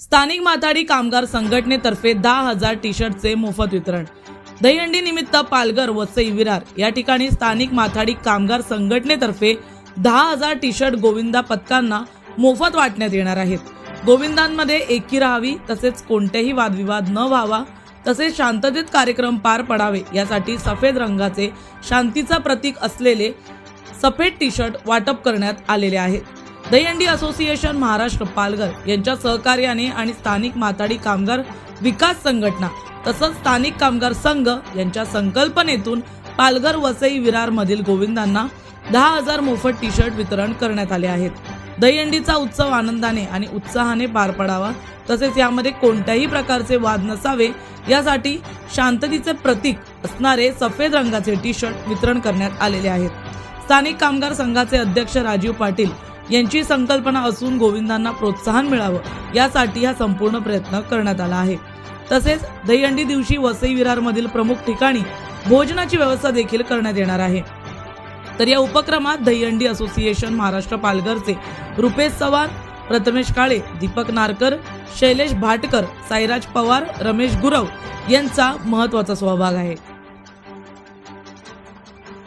स्थानिक माथाडी कामगार संघटनेतर्फे दहा हजार टी शर्टचे मोफत वितरण. दहीहंडी निमित्त पालघर वसई विरार या ठिकाणी स्थानिक माथाडी कामगार संघटनेतर्फे दहा हजार टी शर्ट गोविंदा पथकांना मोफत वाटण्यात येणार आहेत. गोविंदांमध्ये एकी राहावी तसेच कोणतेही वादविवाद न व्हावा तसेच शांततेत कार्यक्रम पार पडावे यासाठी सफेद रंगाचे शांतीचा प्रतीक असलेले सफेद टी शर्ट वाटप करण्यात आलेले आहेत. दहीहंडी असोसिएशन महाराष्ट्र पालघर यांच्या सहकार्याने आणि स्थानिक माताडी कामगार विकास संघटना तसंच स्थानिक कामगार संघ यांच्या संकल्पनेतून पालघर वसई विरार मधील गोविंदांना दहा हजार मोफत टी शर्ट वितरण करण्यात आले आहेत. दहीहंडीचा उत्सव आनंदाने आणि उत्साहाने पार पडावा तसेच यामध्ये कोणत्याही प्रकारचे वाद नसावे यासाठी शांततेचे प्रतीक असणारे सफेद रंगाचे टी शर्ट वितरण करण्यात आलेले आहेत. स्थानिक कामगार संघाचे अध्यक्ष राजीव पाटील यांची संकल्पना असून गोविंदांना प्रोत्साहन मिळावं यासाठी हा संपूर्ण प्रयत्न करण्यात आला आहे. तसेच दहीहंडी दिवशी वसई विरारमधील प्रमुख ठिकाणी भोजनाची व्यवस्था देखील करण्यात येणार आहे. तर या उपक्रमात दहीहंडी असोसिएशन महाराष्ट्र पालघरचे रुपेश चव्हाण प्रथमेश काळे दीपक नारकर शैलेश भाटकर साईराज पवार रमेश गुरव यांचा महत्त्वाचा सहभाग आहे.